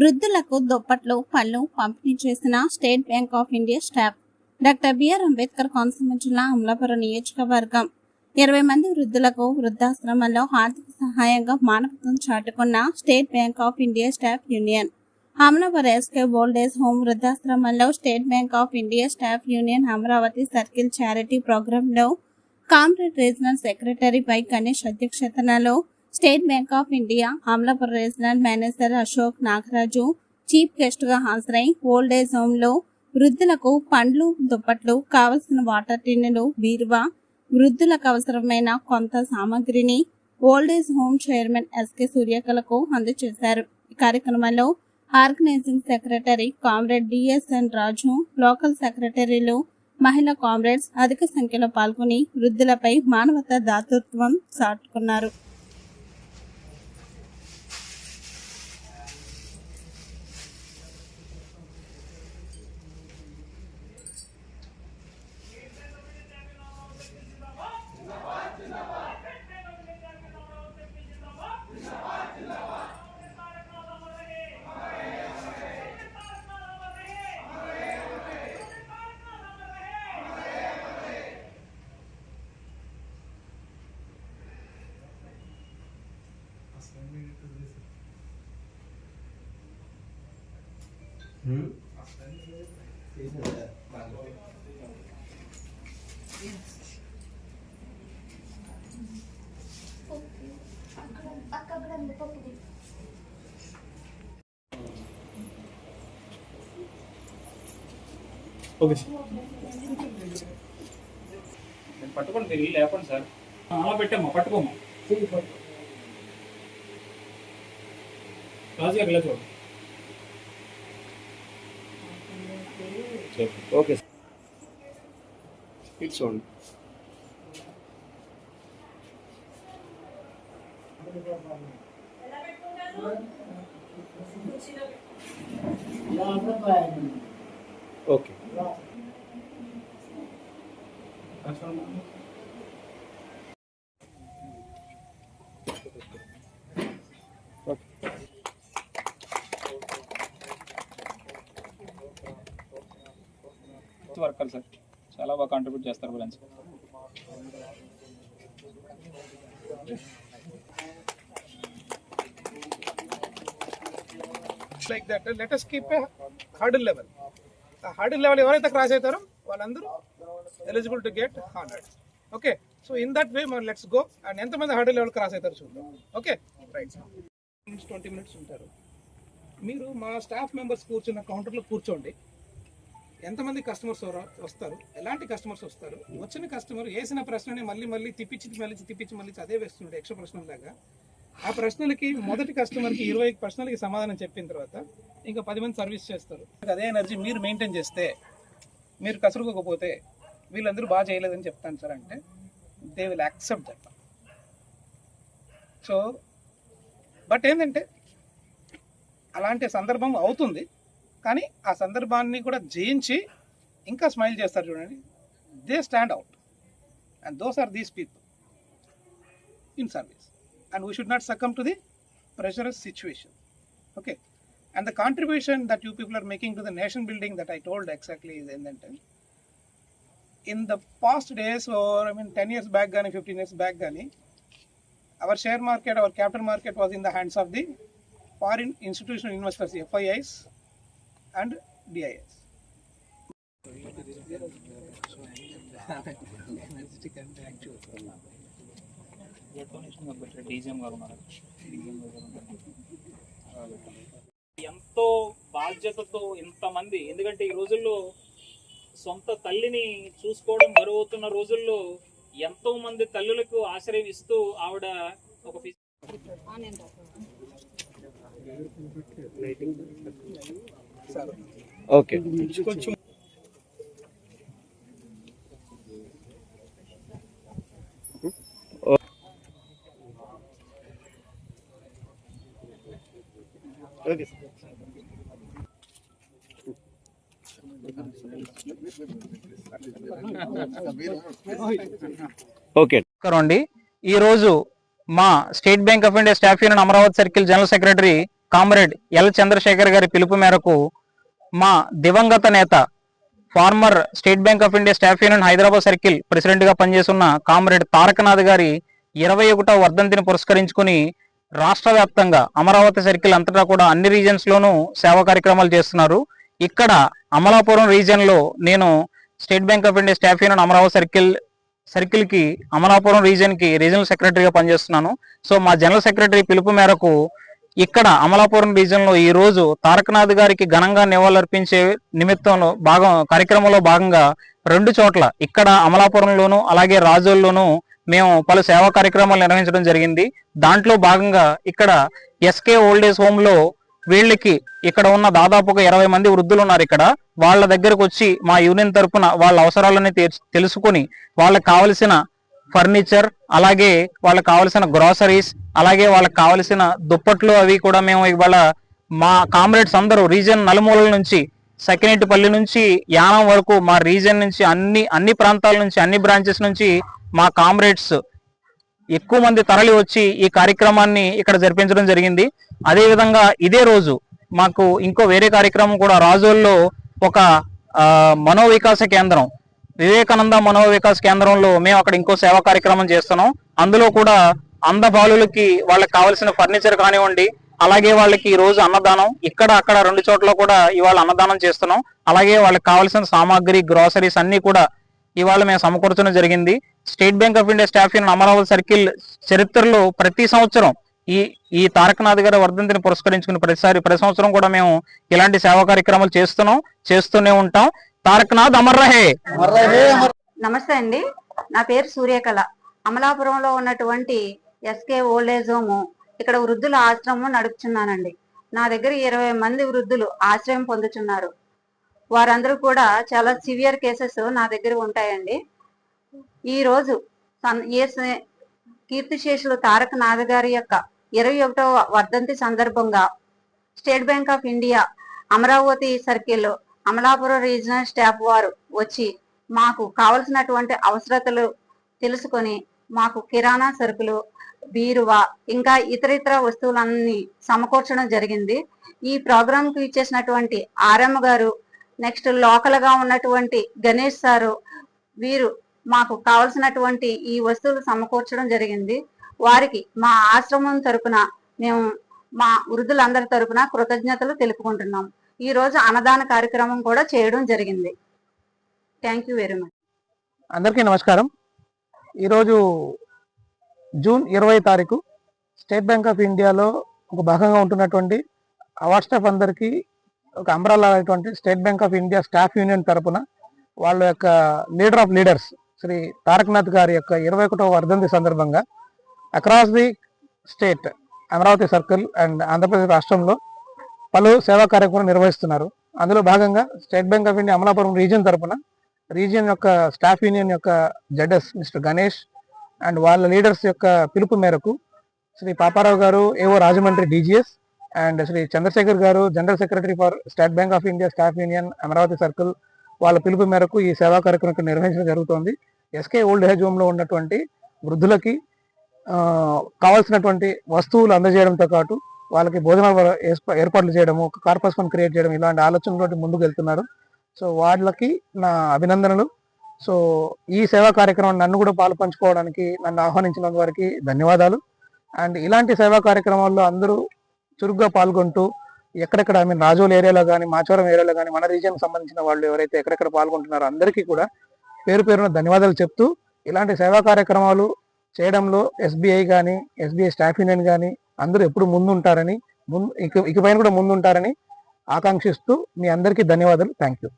వృద్ధులకు దుప్పట్లు పళ్ళు పంపిణీ చేసిన State Bank of India staff. Doctor BR Ambedkar Konaseema జిల్లా అమలాపురం నియోజకవర్గం. ఇరవై మంది వృద్ధులకు వృద్ధాశ్రమంలో ఆర్థిక సహాయంగా మానవత్వం చాటుకున్న State Bank of India staff union. Amalapuram SK old age home వృద్ధాశ్రమంలో State Bank of India staff union Amaravati circle charity ప్రోగ్రాంలో comrade regional secretary Pai Ganesh అధ్యక్షతనలో State Bank of India Amalapuram regional manager Ashok Nagaraju chief గెస్ట్గా హాజరై old age హోమ్లో వృద్ధులకు పండ్లు దుప్పట్లు కావలసిన water టిన్నులు బీరువా వృద్ధులకు అవసరమైన కొంత సామాగ్రిని old age home chairman SK సూర్యకలకు అందజేశారు. ఈ కార్యక్రమంలో organising secretary comrade DSN Raju local సెక్రటరీలు మహిళా కామ్రేడ్స్ అధిక సంఖ్యలో పాల్గొని వృద్ధులపై మానవతా దాతృత్వం చాటుకున్నారు. ఓకే సార్ నేను పట్టుకోండి మీరు ఇల్లు లేపండి సార్. అలా పెట్టామ్మా పట్టుకోమ్మా. రాజుగారు ఇలా చూడండి. ఓకే సార్ ఇటు చూడండి ఓకే వర్కర్ సార్. చాలా బాగా కాంట్రిబ్యూట్ చేస్తారు friends like that let us keep a hurdle level ఆ లెవెల్ ఎవరైతే క్రాస్ అవుతారో వాళ్ళందరూ eligible to get hundred okay so in that way మనం లెట్స్ గో అండ్ ఎంతమంది హర్డిల్ లెవెల్ క్రాస్ అవుతారు చూద్దాం. ఓకే రైట్ ట్వంటీ మినిట్స్ ఉంటారు. మీరు మా స్టాఫ్ మెంబర్స్ కూర్చున్న కౌంటర్లో కూర్చోండి. ఎంతమంది కస్టమర్స్ వస్తారు? ఎలాంటి కస్టమర్స్ వస్తారు? వచ్చిన కస్టమర్ వేసిన ప్రశ్నని మళ్ళీ మళ్ళీ తిప్పించి మళ్ళీ తిప్పించి మళ్ళీ అదే వేస్తుండే ఎక్స్ట్రా ప్రశ్నలాగా ఆ ప్రశ్నలకి మొదటి కస్టమర్కి ఇరవై ప్రశ్నలకి సమాధానం చెప్పిన తర్వాత ఇంకా పది మంది సర్వీస్ చేస్తారు. అదే ఎనర్జీ మీరు మెయింటైన్ చేస్తే మీరు కసురుకోకపోతే వీళ్ళందరూ బాగా చేయలేదని చెప్తాను సార్ అంటే they will accept that so but ఏంటంటే అలాంటి సందర్భం అవుతుంది. కానీ ఆ సందర్భాన్ని కూడా జయించి ఇంకా స్మైల్ చేస్తారు చూడండి they stand out and those are these people in service and we should not succumb to the pressurous situation. Okay. And the contribution that you people are making to the nation building that I told exactly is in that time. In the past days, or I mean, 10 years back, gani, 15 years back, gani, our share market, our capital market was in the hands of the foreign institutional and DIS. గారు ఎంతో బాధ్యతతో ఇంతమంది ఎందుకంటే ఈ రోజుల్లో సొంత తల్లిని చూసుకోవడం బరువుతున్న రోజుల్లో ఎంతో మంది తల్లులకు ఆశ్రయం ఇస్తూ ఆవిడ ఒక ఫిజ్- ఓకే. కొంచెం ఓకే. ఓకే నమస్కారం అండి ఈరోజు మా State Bank of India staff union Amaravati circle general secretary comrade L Chandrashekar గారి పిలుపు మేరకు మా దివంగత నేత former State Bank of India staff union Hyderabad circle ప్రెసిడెంట్గా పనిచేస్తున్న కామ్రేడ్ తారకనాథ్ గారి ఇరవై ఒకటో వర్ధంతిని పురస్కరించుకుని రాష్ట్ర వ్యాప్తంగా అమరావతి సర్కిల్ అంతటా కూడా అన్ని రీజన్స్ లోనూ సేవా కార్యక్రమాలు చేస్తున్నారు. ఇక్కడ అమలాపురం రీజియన్లో నేను State Bank of India staff union Amaravati circle సర్కిల్కి Amalapuram రీజియన్కి రీజనల్ సెక్రటరీగా పనిచేస్తున్నాను. సో మా జనరల్ సెక్రటరీ పిలుపు మేరకు ఇక్కడ అమలాపురం రీజియన్ ఈ రోజు తారకనాథ్ గారికి ఘనంగా నివాళులర్పించే నిమిత్తంలో భాగం కార్యక్రమంలో భాగంగా రెండు చోట్ల ఇక్కడ అమలాపురంలోను అలాగే రాజుల్లోనూ మేము పలు సేవా కార్యక్రమాలు నిర్వహించడం జరిగింది. దాంట్లో భాగంగా ఇక్కడ ఎస్కే ఓల్డ్ ఏజ్ వీళ్ళకి ఇక్కడ ఉన్న దాదాపుగా ఇరవై మంది వృద్ధులు ఉన్నారు ఇక్కడ. వాళ్ళ దగ్గరకు వచ్చి మా యూనియన్ తరపున వాళ్ళ అవసరాలని తెలుసుకొని వాళ్ళకి కావలసిన ఫర్నిచర్ అలాగే వాళ్ళకి కావలసిన గ్రాసరీస్ అలాగే వాళ్ళకి కావలసిన దుప్పట్లు అవి కూడా మేము ఇవాళ మా కామ్రేడ్స్ అందరూ రీజన్ నలుమూలల నుంచి సకినేటిపల్లి నుంచి యానం వరకు మా రీజన్ నుంచి అన్ని అన్ని ప్రాంతాల నుంచి అన్ని బ్రాంచెస్ నుంచి మా కామ్రేడ్స్ ఎక్కువ మంది తరలి వచ్చి ఈ కార్యక్రమాన్ని ఇక్కడ జరిపించడం జరిగింది. అదేవిధంగా ఇదే రోజు మాకు ఇంకో వేరే కార్యక్రమం కూడా రాజోల్లో ఒక మనోవికాస కేంద్రం వివేకానంద మనోవికాస్ కేంద్రంలో మేము అక్కడ ఇంకో సేవా కార్యక్రమం చేస్తున్నాం. అందులో కూడా అంధ బాలులకి వాళ్ళకి కావాల్సిన ఫర్నిచర్ కానివ్వండి అలాగే వాళ్ళకి ఈ రోజు అన్నదానం ఇక్కడ అక్కడ రెండు చోట్ల కూడా ఇవాళ అన్నదానం చేస్తున్నాం. అలాగే వాళ్ళకి కావాల్సిన సామాగ్రి గ్రోసరీస్ అన్ని కూడా ఇవాళ మేము సమకూర్చడం జరిగింది. State Bank of India staff in Amaravati circle చరిత్రలో ప్రతి సంవత్సరం ఈ ఈ తారకనాథ్ గారి వర్ధంతిని పురస్కరించుకుని ప్రతిసారి ప్రతి సంవత్సరం కూడా మేము ఇలాంటి సేవా కార్యక్రమాలు చేస్తున్నాం చేస్తూనే ఉంటాం. తారకనాథ్ అమర్ రహే నమస్తే అండి. నా పేరు సూర్యకళ. అమలాపురంలో ఉన్నటువంటి ఎస్కే ఓల్డ్ ఏజ్ హోమ్. ఇక్కడ వృద్ధుల ఆశ్రమం నడుపుచున్నానండి. నా దగ్గర ఇరవై మంది వృద్ధులు ఆశ్రయం పొందుతున్నారు వారందరూ కూడా చాలా సివియర్ కేసెస్ నా దగ్గర ఉంటాయండి. ఈ రోజు ఏ కీర్తిశేషులు తారక నాథ గారి యొక్క ఇరవై ఒకటవ వర్ధంతి సందర్భంగా State Bank of India Amaravati circle Amalapuram regional staff వారు వచ్చి మాకు కావలసినటువంటి అవసరతలు తెలుసుకొని మాకు కిరాణా సరుకులు బీరువా ఇంకా ఇతర ఇతర వస్తువులన్నీ సమకూర్చడం జరిగింది. ఈ ప్రోగ్రాంకు ఇచ్చేసినటువంటి ఆర్ఎం గారు నెక్స్ట్ లోకల్గా ఉన్నటువంటి గణేష్ సారు వీరు మాకు కావలసినటువంటి ఈ వస్తువులు సమకూర్చడం జరిగింది. వారికి మా ఆశ్రమం తరపున మేము మా వృద్ధులందరి తరపున కృతజ్ఞతలు తెలుపుకుంటున్నాం. ఈ రోజు అన్నదాన కార్యక్రమం కూడా చేయడం జరిగింది. థ్యాంక్ యూ వెరీ మచ్ అందరికీ నమస్కారం. ఈరోజు జూన్ ఇరవై తారీఖు స్టేట్ బ్యాంక్ ఆఫ్ ఇండియాలో ఒక భాగంగా ఉంటున్నటువంటి అవార్డ్ స్టాఫ్ అందరికీ ఒక అంబ్రాలా అయినటువంటి State Bank of India staff union తరపున వాళ్ళ యొక్క leader of leaders Shri Tarakanath గారి యొక్క ఇరవై ఒకటవ వర్ధంతి సందర్భంగా across the state Amaravati circle and Andhra Pradesh రాష్ట్రంలో పలు సేవా కార్యక్రమాలు నిర్వహిస్తున్నారు. అందులో భాగంగా State Bank of India Amalapuram region తరఫున రీజియన్ యొక్క స్టాఫ్ యూనియన్ యొక్క జడ్ఎస్ మిస్టర్ గణేష్ అండ్ వాళ్ళ లీడర్స్ యొక్క పిలుపు మేరకు శ్రీ పాపారావు గారు AO Rajahmundry DGS and Shri Chandrashekar గారు general secretary for State Bank of India staff union Amaravati circle వాళ్ళ పిలుపు మేరకు ఈ సేవా కార్యక్రమం నిర్వహించడం జరుగుతోంది. ఎస్కే ఓల్డ్ ఏజ్ హోమ్లో ఉన్నటువంటి వృద్ధులకి కావాల్సినటువంటి వస్తువులు అందజేయడంతో పాటు వాళ్ళకి భోజనాలు ఏర్పాట్లు చేయడము ఒక కార్పస్ ఫండ్ క్రియేట్ చేయడం ఇలాంటి ఆలోచనలతో ముందుకు వెళ్తున్నారు. సో వాళ్ళకి నా అభినందనలు. సో ఈ సేవా కార్యక్రమం నన్ను కూడా పాలు పంచుకోవడానికి నన్ను ఆహ్వానించిన వారికి ధన్యవాదాలు. అండ్ ఇలాంటి సేవా కార్యక్రమాల్లో అందరూ చురుగ్గా పాల్గొంటూ ఎక్కడెక్కడ ఐ మీన్ రాజోల్ ఏరియాలో కానీ మాచవరం ఏరియాలో కానీ మన రీజియన్ సంబంధించిన వాళ్ళు ఎవరైతే ఎక్కడెక్కడ పాల్గొంటున్నారో అందరికీ కూడా పేరు పేరున ధన్యవాదాలు చెప్తూ ఇలాంటి సేవా కార్యక్రమాలు చేయడంలో ఎస్బీఐ కానీ ఎస్బీఐ స్టాఫ్ యూనియన్ కానీ అందరూ ఎప్పుడు ముందుంటారని ముందు ఇక ఇకపైన కూడా ముందుంటారని ఆకాంక్షిస్తూ మీ అందరికీ ధన్యవాదాలు. Thank you